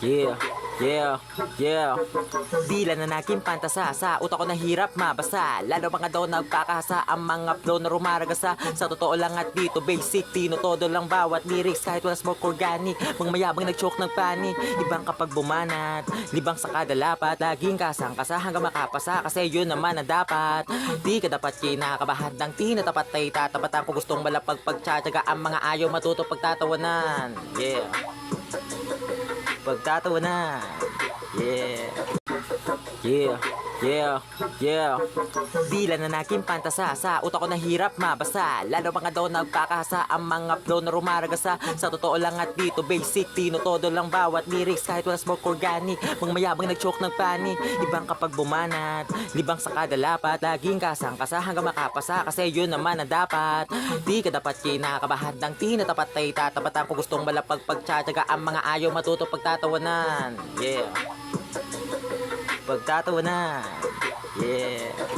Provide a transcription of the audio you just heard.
Yeah, yeah, yeah. Bila na naging pantasa Sa utak ko nahirap mabasa. Lalo mga daw nagpakahasa Ang mga flow na rumaragasa Sa totoo lang at dito basic Tino todo lang bawat lyrics. Kahit wala smoke organic Mga mayabang nag-choke ng panik Ibang kapag bumanat Libang sa kada lapat. Laging kasang kasa hanggang makapasa Kasi yun naman ang dapat. Di ka dapat kinakabahan ng tinatapat ay tatapatan. Kung gustong malapag pagtsatsaga Ang mga ayaw matuto pagtatawanan. Yeah pagtatawanan. Yeah. Yeah. Yeah, yeah. Bila na naging pantasa Sa utak ko nahirap mabasa. Lalo mga daw nagpakahasa Ang mga flow na rumaragasa Sa totoo lang at dito basic Tino todo lang bawat lyrics. Kahit wala smoke organic Mga mayabang nag-choke ng panik Ibang kapag bumanat Libang sa kada lapat. Laging kasang kasa hanggang makapasa Kasi yun naman ang dapat. Di ka dapat kinakabahan ng tinatapat ay tatapatan Kung gustong malapag pagtsatsaga Ang mga ayaw matuto pagtatawanan. Yeah pagtatawanan. Yeah.